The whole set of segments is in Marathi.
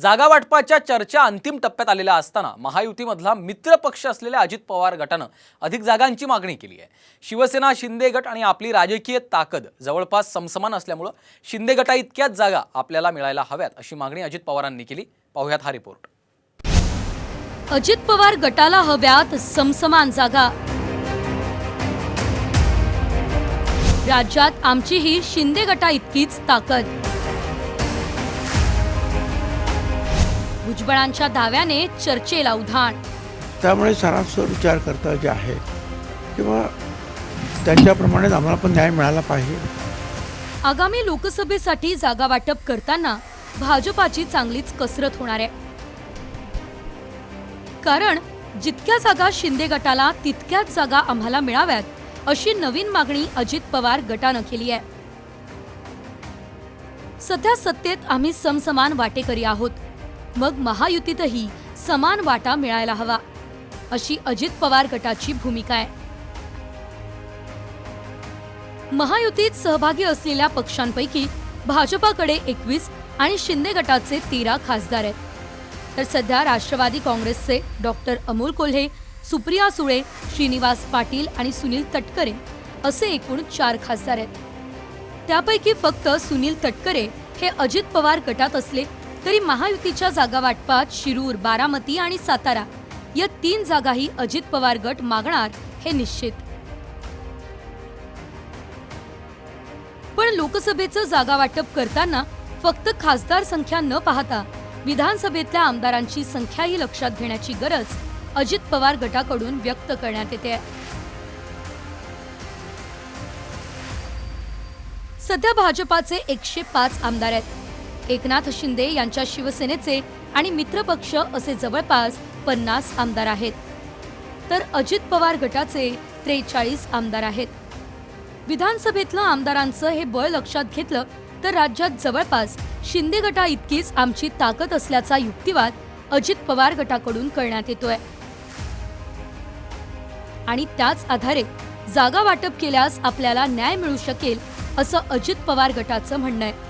जागा वाटपाच्या चर्चा अंतिम टप्प्यात आलेल्या असताना महायुतीमधला मित्र पक्ष असलेल्या अजित पवार गटानं अधिक जागांची मागणी केली आहे. शिवसेना शिंदे गट आणि आपली राजकीय ताकद जवळपास समसमान असल्यामुळं शिंदे गटा इतक्याच जागा आपल्याला मिळायला हव्यात अशी मागणी अजित पवारांनी केली. पाहुयात हा रिपोर्ट. अजित पवार गटाला हव्यात समसमान जागा. राज्यात आमची ही शिंदे गटा इतकीच ताकद. भुजबळांच्या दाव्याने चर्चेला उधाण. त्यामुळे सरासर विचार करता जे आहे किंवा त्यांच्याप्रमाणेच आम्हाला पण न्याय मिळाला पाहिजे. आगामी लोकसभेसाठी जागा वाटप करताना भाजपाची चांगलीच कसरत होणार आहे. कारण जितक्या जागा शिंदे गटाला तितक्याच जागा आम्हाला मिळाव्यात अशी नवीन मागणी अजित पवार गटानं केली आहे. सध्या सत्तेत आम्ही समसमान वाटेकरी आहोत. मग महायुतीतही समान वाटा मिळायला हवा अशी अजित पवार गटाची भूमिका आहे. महायुतीत सहभागी असलेल्या पक्षांपैकी भाजपाकडे एकवीस आणि शिंदे गटाचे तेरा खासदार आहेत. तर सध्या राष्ट्रवादी काँग्रेसचे डॉक्टर अमोल कोल्हे सुप्रिया सुळे श्रीनिवास पाटील आणि सुनील तटकरे असे एकूण चार खासदार आहेत. त्यापैकी फक्त सुनील तटकरे हे अजित पवार गटात असले तरी महायुतीच्या जागा वाटपात शिरूर बारामती आणि सातारा या तीन जागाही अजित पवार गट मागणार हे निश्चित पण लोकसभेचं जागा वाटप करताना फक्त खासदार संख्या न पाहता विधानसभेतल्या आमदारांची संख्याही लक्षात घेण्याची गरज अजित पवार गटाकडून व्यक्त करण्यात येते आहे. सध्या भाजपाचे एकशे पाच आमदार आहेत एकनाथ शिंदे यांच्या शिवसेनेचे आणि मित्रपक्ष असे जवळपास पन्नास आमदार आहेत. तर अजित पवार गटाचे त्रेचाळीस आमदार आहेत. विधानसभेतलं आमदारांचं हे बळ लक्षात घेतलं तर राज्यात जवळपास शिंदे गटा इतकीच आमची ताकद असल्याचा युक्तिवाद अजित पवार गटाकडून करण्यात येतोय. आणि त्याच आधारे जागा वाटप केल्यास आपल्याला न्याय मिळू शकेल असं अजित पवार गटाचं म्हणणं आहे.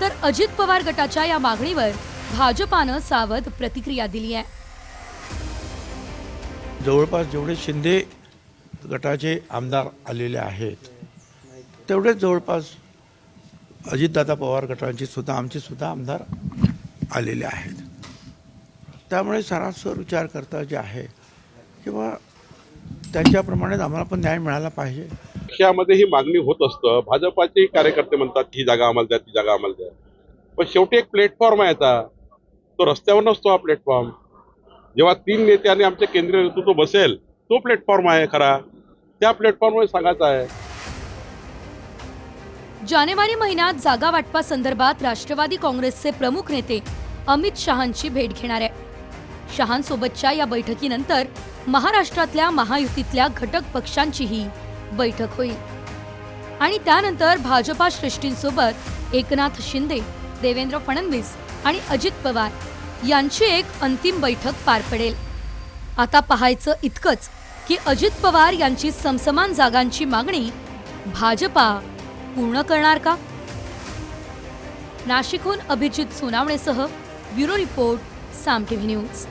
तर अजित पवार गटाच्या या मागणीवर भाजपानं सावध प्रतिक्रिया दिली आहे. जवळपास जेवढे शिंदे गटाचे आमदार आलेले आहेत तेवढेच जवळपास अजितदादा पवार गटांची सुद्धा आमचे सुद्धा आमदार आलेले आहेत. त्यामुळे सरासर विचार करता जे आहे किंवा त्यांच्याप्रमाणेच आम्हाला पण न्याय मिळाला पाहिजे. पक्षामध्ये ही मागणी होत असतं. भाजपाचे कार्यकर्ते म्हणतात ही जागा आम्हाला द्या ती जागा आम्हाला द्या. पण शेवटी एक प्लॅटफॉर्म आहे आता. तो रस्त्यावर नसतो हा प्लॅटफॉर्म जेव्हा तीन नेते आणि आमचे केंद्रीय नेतृत्व बसेल तो प्लॅटफॉर्म आहे खरा. त्या प्लॅटफॉर्मवर सांगायचं आहे. जानेवारी महिन्यात जागा वाटपासंदर्भात राष्ट्रवादी काँग्रेसचे प्रमुख नेते अमित शहांची भेट घेणार आहे शहांसोबतच्या या बैठकीनंतर महाराष्ट्रातल्या महायुतीतल्या घटक पक्षांचीही बैठक होईल. आणि त्यानंतर भाजपा श्रेष्ठींसोबत एकनाथ शिंदे देवेंद्र फडणवीस आणि अजित पवार यांची एक अंतिम बैठक पार पडेल. आता पाहायचं इतकंच की अजित पवार यांची समसमान जागांची मागणी भाजपा पूर्ण करणार का? नाशिकहून Abhijit सोनावणेसह bureau report Saam TV news.